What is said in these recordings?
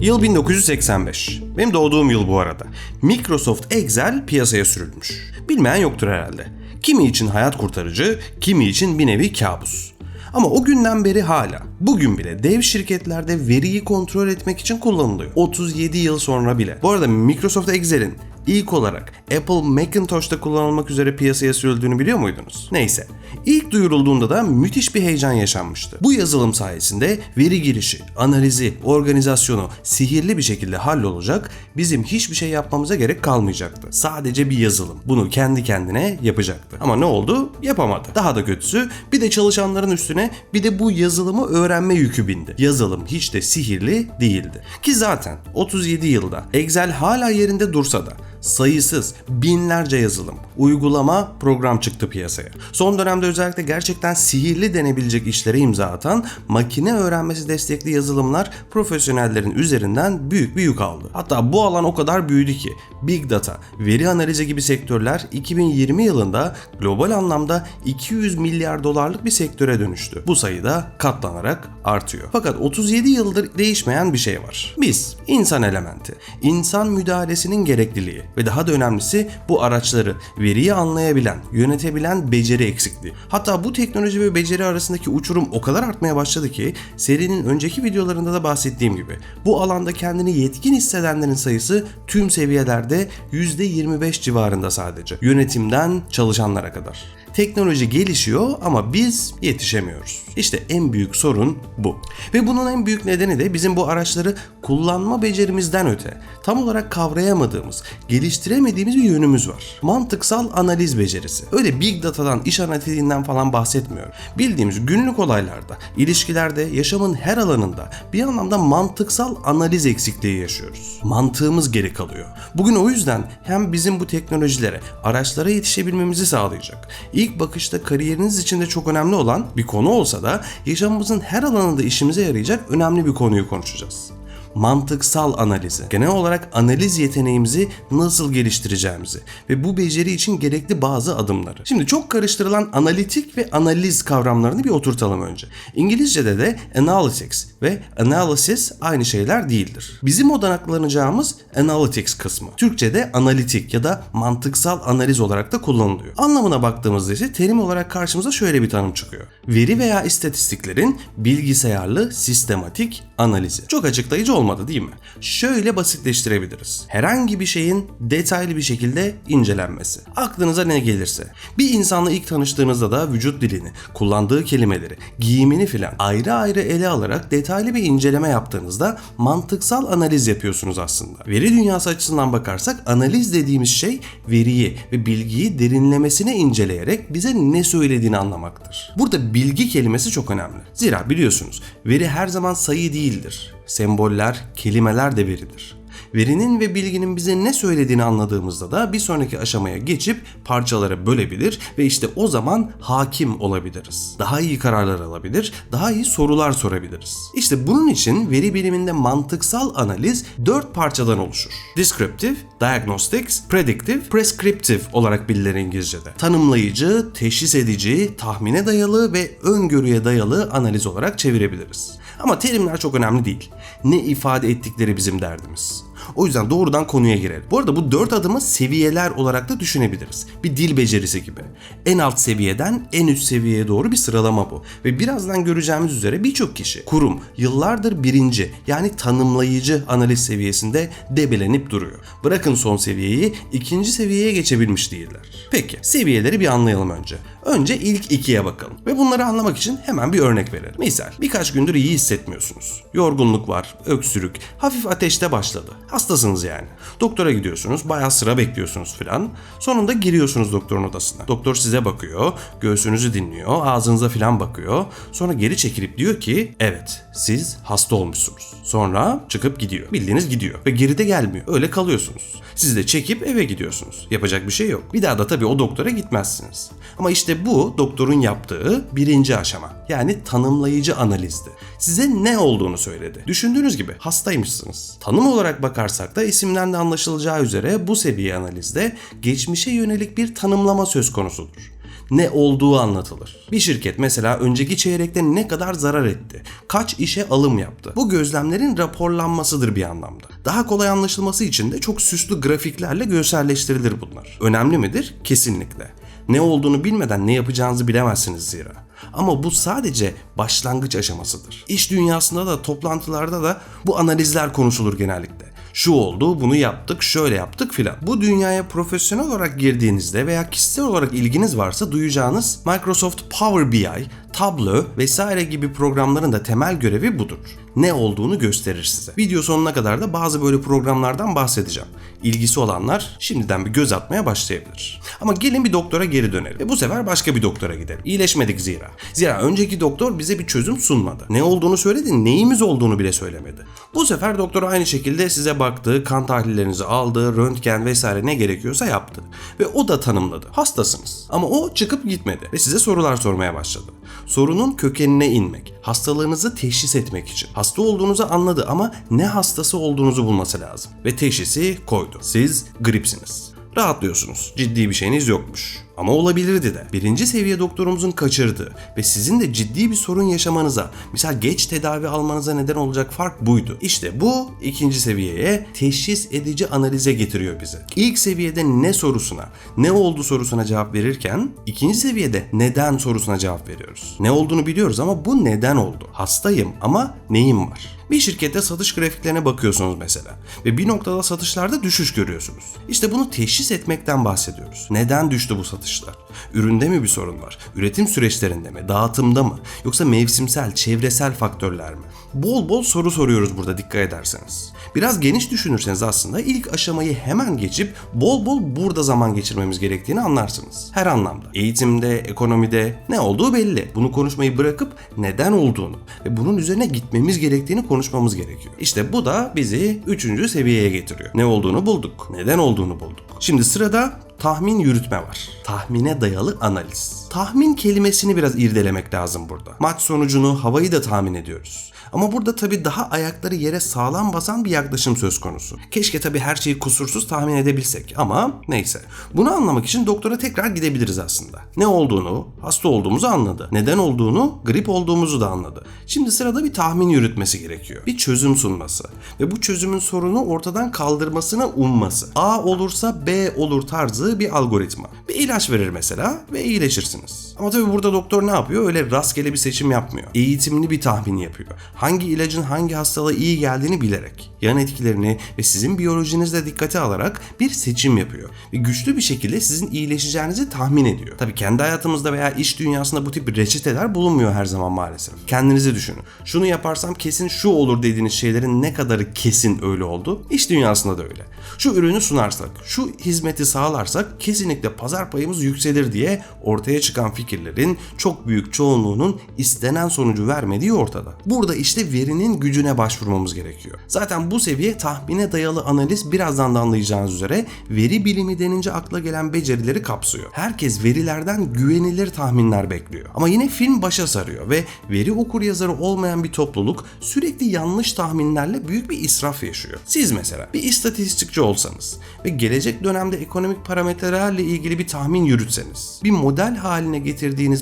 Yıl 1985. Benim doğduğum yıl bu arada. Microsoft Excel piyasaya sürülmüş. Bilmeyen yoktur herhalde. Kimi için hayat kurtarıcı, kimi için bir nevi kabus. Ama o günden beri hala, bugün bile dev şirketlerde veriyi kontrol etmek için kullanılıyor. 37 yıl sonra bile. Bu arada Microsoft Excel'in ilk olarak Apple Macintosh'ta kullanılmak üzere piyasaya sürüldüğünü biliyor muydunuz? Neyse. İlk duyurulduğunda da müthiş bir heyecan yaşanmıştı. Bu yazılım sayesinde veri girişi, analizi, organizasyonu sihirli bir şekilde hallolacak, bizim hiçbir şey yapmamıza gerek kalmayacaktı. Sadece bir yazılım. Bunu kendi kendine yapacaktı. Ama ne oldu? Yapamadı. Daha da kötüsü bir de çalışanların üstüne bir de bu yazılımı öğrenme yükü bindi. Yazılım hiç de sihirli değildi. Ki zaten 37 yılda Excel hala yerinde dursa da sayısız, binlerce yazılım, uygulama, program çıktı piyasaya. Son dönemde özellikle gerçekten sihirli denebilecek işlere imza atan makine öğrenmesi destekli yazılımlar profesyonellerin üzerinden büyük bir yük aldı. Hatta bu alan o kadar büyüdü ki Big Data, veri analizi gibi sektörler 2020 yılında global anlamda 200 milyar dolarlık bir sektöre dönüştü. Bu sayı da katlanarak artıyor. Fakat 37 yıldır değişmeyen bir şey var. Biz, insan elementi, insan müdahalesinin gerekliliği ve daha da önemlisi bu araçları veriyi anlayabilen, yönetebilen beceri eksikliği. Hatta bu teknoloji ve beceri arasındaki uçurum o kadar artmaya başladı ki serinin önceki videolarında da bahsettiğim gibi bu alanda kendini yetkin hissedenlerin sayısı tüm seviyelerde %25 civarında sadece. Yönetimden çalışanlara kadar. Teknoloji gelişiyor ama biz yetişemiyoruz. İşte en büyük sorun bu. Ve bunun en büyük nedeni de bizim bu araçları kullanma becerimizden öte tam olarak kavrayamadığımız, geliştiremediğimiz bir yönümüz var. Mantıksal analiz becerisi. Öyle big data'dan, iş analitiğinden falan bahsetmiyorum. Bildiğimiz günlük olaylarda, ilişkilerde, yaşamın her alanında bir anlamda mantıksal analiz eksikliği yaşıyoruz. Mantığımız geri kalıyor. Bugün o yüzden hem bizim bu teknolojilere, araçlara yetişebilmemizi sağlayacak. İlk bakışta kariyeriniz için de çok önemli olan bir konu olsa da yaşamımızın her alanında işimize yarayacak önemli bir konuyu konuşacağız mantıksal analizi. Genel olarak analiz yeteneğimizi nasıl geliştireceğimizi ve bu beceri için gerekli bazı adımları. Şimdi çok karıştırılan analitik ve analiz kavramlarını bir oturtalım önce. İngilizce'de de analytics ve analysis aynı şeyler değildir. Bizim odaklanacağımız analytics kısmı. Türkçe'de analitik ya da mantıksal analiz olarak da kullanılıyor. Anlamına baktığımızda ise terim olarak karşımıza şöyle bir tanım çıkıyor. Veri veya istatistiklerin bilgisayarlı sistematik analizi. Çok açıklayıcı olmadı değil mi? Şöyle basitleştirebiliriz. Herhangi bir şeyin detaylı bir şekilde incelenmesi. Aklınıza ne gelirse. Bir insanla ilk tanıştığınızda da vücut dilini, kullandığı kelimeleri, giyimini filan ayrı ayrı ele alarak detaylı bir inceleme yaptığınızda mantıksal analiz yapıyorsunuz aslında. Veri dünyası açısından bakarsak analiz dediğimiz şey veriyi ve bilgiyi derinlemesine inceleyerek bize ne söylediğini anlamaktır. Burada bilgi kelimesi çok önemli. Zira biliyorsunuz veri her zaman sayı değildir. Semboller, kelimeler de veridir. Verinin ve bilginin bize ne söylediğini anladığımızda da bir sonraki aşamaya geçip parçalara bölebilir ve işte o zaman hakim olabiliriz. Daha iyi kararlar alabilir, daha iyi sorular sorabiliriz. İşte bunun için veri biliminde mantıksal analiz dört parçadan oluşur. Descriptive, Diagnostics, Predictive, Prescriptive olarak bilinir İngilizce'de. Tanımlayıcı, teşhis edici, tahmine dayalı ve öngörüye dayalı analiz olarak çevirebiliriz. Ama terimler çok önemli değil. Ne ifade ettikleri bizim derdimiz. O yüzden doğrudan konuya girelim. Bu arada bu dört adımı seviyeler olarak da düşünebiliriz. Bir dil becerisi gibi. En alt seviyeden en üst seviyeye doğru bir sıralama bu. Ve birazdan göreceğimiz üzere birçok kişi, kurum yıllardır birinci yani tanımlayıcı analiz seviyesinde debelenip duruyor. Bırakın son seviyeyi ikinci seviyeye geçebilmiş değiller. Peki seviyeleri bir anlayalım önce. Önce ilk ikiye bakalım ve bunları anlamak için hemen bir örnek verelim. Misal birkaç gündür iyi hissetmiyorsunuz. Yorgunluk var, öksürük, hafif ateşte başladı. Hastasınız yani. Doktora gidiyorsunuz, bayağı sıra bekliyorsunuz filan. Sonunda giriyorsunuz doktorun odasına. Doktor size bakıyor, göğsünüzü dinliyor, ağzınıza filan bakıyor. Sonra geri çekilip diyor ki evet siz hasta olmuşsunuz. Sonra çıkıp gidiyor. Bildiğiniz gidiyor ve geride gelmiyor. Öyle kalıyorsunuz. Siz de çekip eve gidiyorsunuz. Yapacak bir şey yok. Bir daha da tabii o doktora gitmezsiniz. Ama işte bu doktorun yaptığı birinci aşama. Yani tanımlayıcı analizdi. Size ne olduğunu söyledi. Düşündüğünüz gibi hastaymışsınız. Tanım olarak bakarsak da isimden de anlaşılacağı üzere bu seviye analizde geçmişe yönelik bir tanımlama söz konusudur. ne olduğu anlatılır. Bir şirket mesela önceki çeyrekte ne kadar zarar etti, kaç işe alım yaptı. Bu gözlemlerin raporlanmasıdır bir anlamda. Daha kolay anlaşılması için de çok süslü grafiklerle görselleştirilir bunlar. Önemli midir? Kesinlikle. Ne olduğunu bilmeden ne yapacağınızı bilemezsiniz zira. Ama bu sadece başlangıç aşamasıdır. İş dünyasında da toplantılarda da bu analizler konuşulur genellikle şu oldu, bunu yaptık, şöyle yaptık filan. Bu dünyaya profesyonel olarak girdiğinizde veya kişisel olarak ilginiz varsa duyacağınız Microsoft Power BI, Tableau vesaire gibi programların da temel görevi budur. Ne olduğunu gösterir size. Video sonuna kadar da bazı böyle programlardan bahsedeceğim. İlgisi olanlar şimdiden bir göz atmaya başlayabilir. Ama gelin bir doktora geri dönelim. Ve bu sefer başka bir doktora gidelim. İyileşmedik zira. Zira önceki doktor bize bir çözüm sunmadı. Ne olduğunu söyledi, neyimiz olduğunu bile söylemedi. Bu sefer doktor aynı şekilde size baktı, kan tahlillerinizi aldı, röntgen vesaire ne gerekiyorsa yaptı. Ve o da tanımladı. Hastasınız. Ama o çıkıp gitmedi ve size sorular sormaya başladı. Sorunun kökenine inmek, hastalığınızı teşhis etmek için. Hasta olduğunuzu anladı ama ne hastası olduğunuzu bulması lazım. Ve teşhisi koydu. Siz gripsiniz. Rahatlıyorsunuz. Ciddi bir şeyiniz yokmuş. Ama olabilirdi de. Birinci seviye doktorumuzun kaçırdığı ve sizin de ciddi bir sorun yaşamanıza, misal geç tedavi almanıza neden olacak fark buydu. İşte bu ikinci seviyeye teşhis edici analize getiriyor bizi. İlk seviyede ne sorusuna, ne oldu sorusuna cevap verirken ikinci seviyede neden sorusuna cevap veriyoruz. Ne olduğunu biliyoruz ama bu neden oldu? Hastayım ama neyim var? Bir şirkette satış grafiklerine bakıyorsunuz mesela ve bir noktada satışlarda düşüş görüyorsunuz. İşte bunu teşhis etmekten bahsediyoruz. Neden düştü bu satışlar? Üründe mi bir sorun var? Üretim süreçlerinde mi? Dağıtımda mı? Yoksa mevsimsel, çevresel faktörler mi? Bol bol soru soruyoruz burada dikkat ederseniz. Biraz geniş düşünürseniz aslında ilk aşamayı hemen geçip bol bol burada zaman geçirmemiz gerektiğini anlarsınız. Her anlamda. Eğitimde, ekonomide ne olduğu belli. Bunu konuşmayı bırakıp neden olduğunu ve bunun üzerine gitmemiz gerektiğini konuşmamız gerekiyor. İşte bu da bizi üçüncü seviyeye getiriyor. Ne olduğunu bulduk. Neden olduğunu bulduk. Şimdi sırada tahmin yürütme var. Tahmine dayalı analiz. Tahmin kelimesini biraz irdelemek lazım burada. Maç sonucunu, havayı da tahmin ediyoruz. Ama burada tabii daha ayakları yere sağlam basan bir yaklaşım söz konusu. Keşke tabii her şeyi kusursuz tahmin edebilsek ama neyse. Bunu anlamak için doktora tekrar gidebiliriz aslında. Ne olduğunu, hasta olduğumuzu anladı. Neden olduğunu, grip olduğumuzu da anladı. Şimdi sırada bir tahmin yürütmesi gerekiyor. Bir çözüm sunması. Ve bu çözümün sorunu ortadan kaldırmasına umması. A olursa B olur tarzı bir algoritma. Bir ilaç verir mesela ve iyileşirsiniz. Ama tabii burada doktor ne yapıyor? Öyle rastgele bir seçim yapmıyor. Eğitimli bir tahmin yapıyor hangi ilacın hangi hastalığa iyi geldiğini bilerek, yan etkilerini ve sizin biyolojinizle dikkate alarak bir seçim yapıyor. Ve güçlü bir şekilde sizin iyileşeceğinizi tahmin ediyor. Tabi kendi hayatımızda veya iş dünyasında bu tip reçeteler bulunmuyor her zaman maalesef. Kendinizi düşünün. Şunu yaparsam kesin şu olur dediğiniz şeylerin ne kadarı kesin öyle oldu? İş dünyasında da öyle. Şu ürünü sunarsak, şu hizmeti sağlarsak kesinlikle pazar payımız yükselir diye ortaya çıkan fikirlerin çok büyük çoğunluğunun istenen sonucu vermediği ortada. Burada işte verinin gücüne başvurmamız gerekiyor. Zaten bu seviye tahmine dayalı analiz birazdan da anlayacağınız üzere veri bilimi denince akla gelen becerileri kapsıyor. Herkes verilerden güvenilir tahminler bekliyor. Ama yine film başa sarıyor ve veri okur yazarı olmayan bir topluluk sürekli yanlış tahminlerle büyük bir israf yaşıyor. Siz mesela bir istatistikçi olsanız ve gelecek dönemde ekonomik parametrelerle ilgili bir tahmin yürütseniz, bir model haline getirdiğiniz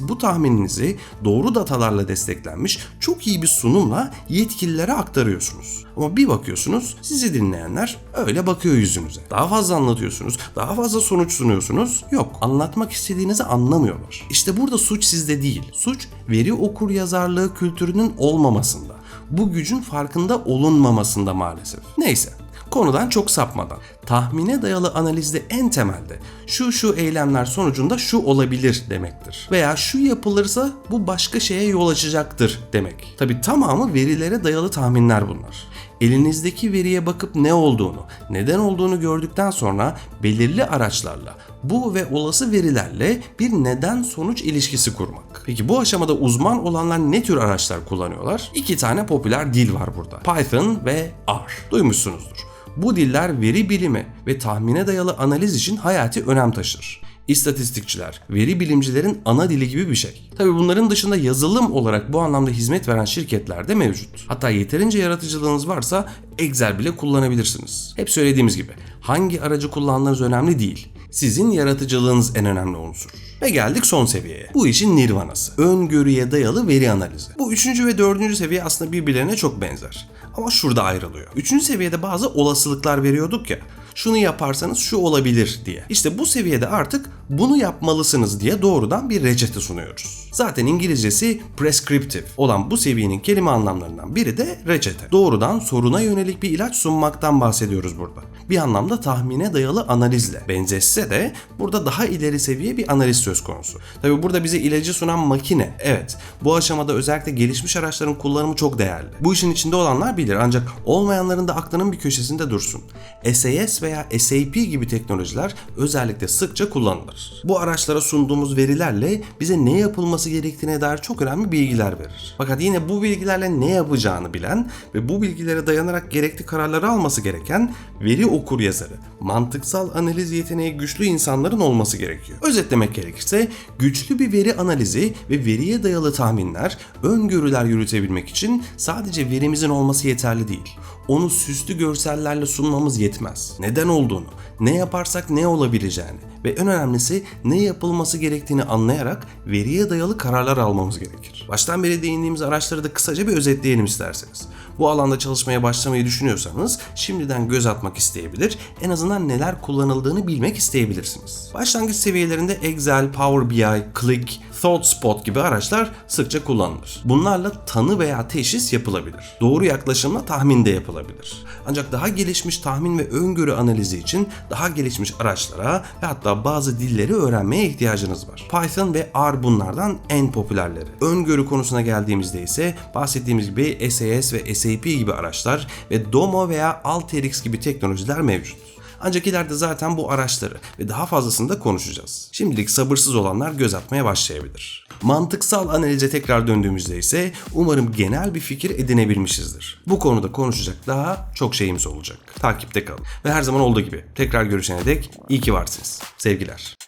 bu tahmininizi doğru datalarla desteklenmiş çok iyi bir sunumla yetkililere aktarıyorsunuz. Ama bir bakıyorsunuz sizi dinleyenler öyle bakıyor yüzünüze. Daha fazla anlatıyorsunuz, daha fazla sonuç sunuyorsunuz. Yok, anlatmak istediğinizi anlamıyorlar. İşte burada suç sizde değil. Suç veri okur yazarlığı kültürünün olmamasında. Bu gücün farkında olunmamasında maalesef. Neyse, konudan çok sapmadan tahmine dayalı analizde en temelde şu şu eylemler sonucunda şu olabilir demektir. Veya şu yapılırsa bu başka şeye yol açacaktır demek. Tabi tamamı verilere dayalı tahminler bunlar. Elinizdeki veriye bakıp ne olduğunu, neden olduğunu gördükten sonra belirli araçlarla bu ve olası verilerle bir neden sonuç ilişkisi kurmak. Peki bu aşamada uzman olanlar ne tür araçlar kullanıyorlar? İki tane popüler dil var burada. Python ve R. Duymuşsunuzdur. Bu diller veri bilimi ve tahmine dayalı analiz için hayati önem taşır. İstatistikçiler, veri bilimcilerin ana dili gibi bir şey. Tabi bunların dışında yazılım olarak bu anlamda hizmet veren şirketler de mevcut. Hatta yeterince yaratıcılığınız varsa Excel bile kullanabilirsiniz. Hep söylediğimiz gibi hangi aracı kullandığınız önemli değil Sizin yaratıcılığınız en önemli unsur. Ve geldik son seviyeye. Bu işin nirvanası. Öngörüye dayalı veri analizi. Bu üçüncü ve dördüncü seviye aslında birbirlerine çok benzer. Ama şurada ayrılıyor. Üçüncü seviyede bazı olasılıklar veriyorduk ya şunu yaparsanız şu olabilir diye. İşte bu seviyede artık bunu yapmalısınız diye doğrudan bir reçete sunuyoruz. Zaten İngilizcesi prescriptive olan bu seviyenin kelime anlamlarından biri de reçete. Doğrudan soruna yönelik bir ilaç sunmaktan bahsediyoruz burada. Bir anlamda tahmine dayalı analizle. Benzetse de burada daha ileri seviye bir analiz söz konusu. Tabi burada bize ilacı sunan makine. Evet bu aşamada özellikle gelişmiş araçların kullanımı çok değerli. Bu işin içinde olanlar bilir ancak olmayanların da aklının bir köşesinde dursun. SAS veya SAP gibi teknolojiler özellikle sıkça kullanılır. Bu araçlara sunduğumuz verilerle bize ne yapılması gerektiğine dair çok önemli bilgiler verir. Fakat yine bu bilgilerle ne yapacağını bilen ve bu bilgilere dayanarak gerekli kararları alması gereken veri okur yazarı, mantıksal analiz yeteneği güçlü insanların olması gerekiyor. Özetlemek gerekirse güçlü bir veri analizi ve veriye dayalı tahminler, öngörüler yürütebilmek için sadece verimizin olması yeterli değil. Onu süslü görsellerle sunmamız yetmez. Neden olduğunu, ne yaparsak ne olabileceğini ve en önemlisi ne yapılması gerektiğini anlayarak veriye dayalı kararlar almamız gerekir. Baştan beri değindiğimiz araçları da kısaca bir özetleyelim isterseniz. Bu alanda çalışmaya başlamayı düşünüyorsanız şimdiden göz atmak isteyebilir, en azından neler kullanıldığını bilmek isteyebilirsiniz. Başlangıç seviyelerinde Excel, Power BI, Click, ThoughtSpot gibi araçlar sıkça kullanılır. Bunlarla tanı veya teşhis yapılabilir. Doğru yaklaşımla tahmin de yapılabilir. Ancak daha gelişmiş tahmin ve öngörü analizi için daha gelişmiş araçlara ve hatta bazı dilleri öğrenmeye ihtiyacınız var. Python ve R bunlardan en popülerleri. Öngörü konusuna geldiğimizde ise bahsettiğimiz gibi SAS ve SAP gibi araçlar ve Domo veya Alteryx gibi teknolojiler mevcut. Ancak ileride zaten bu araçları ve daha fazlasını da konuşacağız. Şimdilik sabırsız olanlar göz atmaya başlayabilir. Mantıksal analize tekrar döndüğümüzde ise umarım genel bir fikir edinebilmişizdir. Bu konuda konuşacak daha çok şeyimiz olacak. Takipte kalın. Ve her zaman olduğu gibi tekrar görüşene dek iyi ki varsınız. Sevgiler.